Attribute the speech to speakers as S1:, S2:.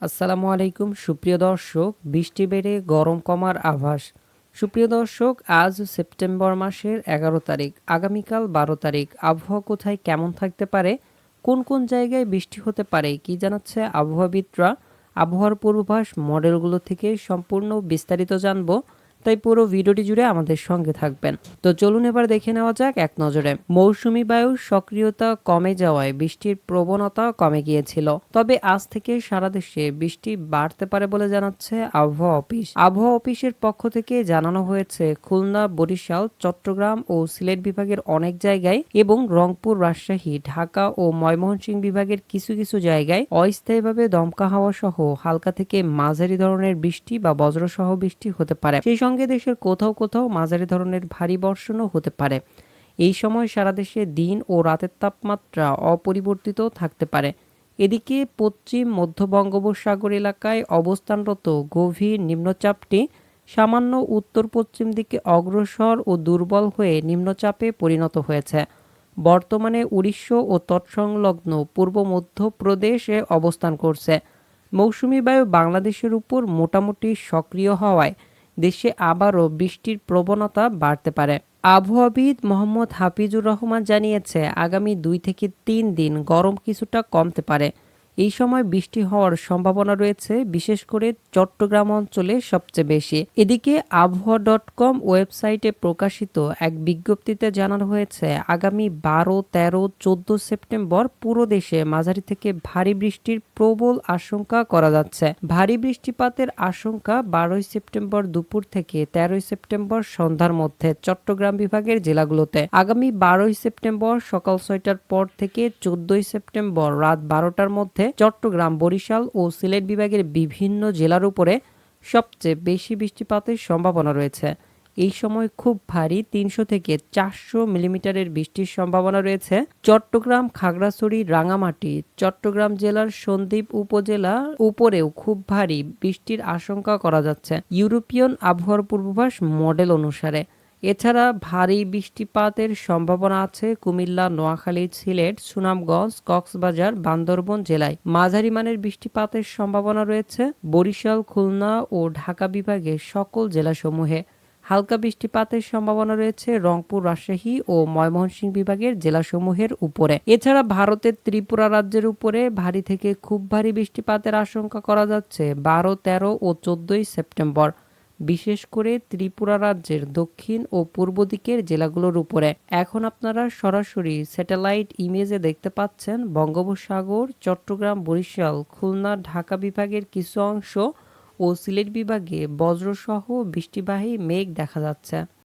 S1: আসসালামু আলাইকুম, সুপ্রিয় দর্শক, বৃষ্টি বেড়ে গরম কমার আভাস। সুপ্রিয় দর্শক, আজ সেপ্টেম্বর মাসের এগারো তারিখ। আগামীকাল বারো তারিখ। আবহাওয়া কোথায় কেমন থাকতে পারে? কোন কোন জায়গায় বৃষ্টি হতে পারে? কি জানাচ্ছে আবহাওয়াবিদরা? আবহাওয়ার পূর্বাভাস মডেলগুলো থেকে সম্পূর্ণ বিস্তারিত জানব। তাই পুরো ভিডিওটি জুড়ে আমাদের সঙ্গে থাকবেন। তো চলুন এবার দেখে নেওয়া যাক এক নজরে। মৌসুমি বায়ুর সক্রিয়তা কমে যাওয়ায় বৃষ্টির প্রবণতা কমে গিয়েছিল। তবে আজ থেকে সারা দেশে বৃষ্টি বাড়তে পারে বলে জানাচ্ছে আবহাওয়া অফিস। আবহাওয়া অফিসের পক্ষ থেকে জানানো হয়েছে, খুলনা, বরিশাল, চট্টগ্রাম ও সিলেট বিভাগের অনেক জায়গায় এবং রংপুর, রাজশাহী, ঢাকা ও ময়মনসিংহ বিভাগের কিছু কিছু জায়গায় অস্থায়ীভাবে দমকা হাওয়া সহ হালকা থেকে মাঝারি ধরনের বৃষ্টি বা বজ্রসহ বৃষ্টি হতে পারে। সেই সঙ্গে দেশের কোথাও কোথাও মাঝারি ধরনের ভারী বর্ষণও হতে পারে। এই সময় সারা দেশে দিন ও রাতের তাপমাত্রা অপরিবর্তিত থাকতে পারে। এদিকে পশ্চিম, মধ্য বঙ্গোপসাগর এলাকায় অবস্থানরত গভীর নিম্নচাপটি সামান্য উত্তর পশ্চিম দিকে অগ্রসর ও দুর্বল হয়ে নিম্নচাপে পরিণত হয়েছে। বর্তমানে উড়িষ্যা ও তৎসংলগ্ন পূর্ব মধ্যপ্রদেশে অবস্থান করছে। মৌসুমি বায়ু বাংলাদেশের উপর মোটামুটি সক্রিয় হওয়ায় দেশে আবারও বৃষ্টির প্রবণতা বাড়তে পারে। আবহাওয়াবিদ মোহাম্মদ হাফিজুর রহমান জানিয়েছে, আগামী দুই থেকে তিন দিন গরম কিছুটা কমতে পারে। এই সময় বৃষ্টি হওয়ার সম্ভাবনা রয়েছে, বিশেষ করে চট্টগ্রাম অঞ্চলে সবচেয়ে বেশি। এদিকে আবহাওয়া ডট কম ওয়েবসাইটে প্রকাশিত এক বিজ্ঞপ্তিতে জানানো হয়েছে, আগামী বারো, তেরো, চোদ্দ সেপ্টেম্বর পুরো দেশে মাঝারি থেকে ভারী বৃষ্টির প্রবল আশঙ্কা করা যাচ্ছে। ভারী বৃষ্টিপাতের আশঙ্কা বারোই সেপ্টেম্বর দুপুর থেকে তেরোই সেপ্টেম্বর সন্ধ্যার মধ্যে চট্টগ্রাম বিভাগের জেলাগুলোতে। আগামী বারোই সেপ্টেম্বর সকাল ছয়টার পর থেকে চোদ্দই সেপ্টেম্বর রাত বারোটার মধ্যে চট্টগ্রাম, বরিশাল ও সিলেট বিভাগের বিভিন্ন জেলার উপরে সবচেয়ে বেশি বৃষ্টিপাতের সম্ভাবনা রয়েছে। এই সময় খুব ভারী তিনশো থেকে চারশো মিলিমিটারের বৃষ্টির সম্ভাবনা রয়েছে। চট্টগ্রাম, খাগড়াছড়ি রাঙামাটি চট্টগ্রাম জেলার সন্দ্বীপ উপজেলা উপরেও খুব ভারী বৃষ্টির আশঙ্কা করা যাচ্ছে। ইউরোপিয়ান আবহাওয়ার পূর্বাভাস মডেল অনুসারে এছাড়া ভারী বৃষ্টিপাতের সম্ভাবনা আছে কুমিল্লা, নোয়াখালী, সিলেট, সুনামগঞ্জ, কক্সবাজার, বান্দরবন জেলায়। মাঝারি মানের বৃষ্টিপাতের সম্ভাবনা রয়েছে বরিশাল, খুলনা ও ঢাকা বিভাগের সকল জেলাসমূহে। হালকা বৃষ্টিপাতের সম্ভাবনা রয়েছে রংপুর, রাজশাহী ও ময়মনসিংহ বিভাগের জেলাসমূহের উপরে। এছাড়া ভারতের ত্রিপুরা রাজ্যের উপরে ভারী থেকে খুব ভারী বৃষ্টিপাতের আশঙ্কা করা যাচ্ছে বারো, তেরো ও চোদ্দই সেপ্টেম্বর। বিশেষ করে ত্রিপুরা রাজ্যের দক্ষিণ ও পূর্ব দিকের জেলাগুলোর উপরে। এখন আপনারা সরাসরি স্যাটেলাইট ইমেজে দেখতে পাচ্ছেন বঙ্গোপসাগর, চট্টগ্রাম, বরিশাল, খুলনা, ঢাকা বিভাগের কিছু অংশ ও সিলেট বিভাগে বজ্রসহ বৃষ্টিবাহী মেঘ দেখা যাচ্ছে।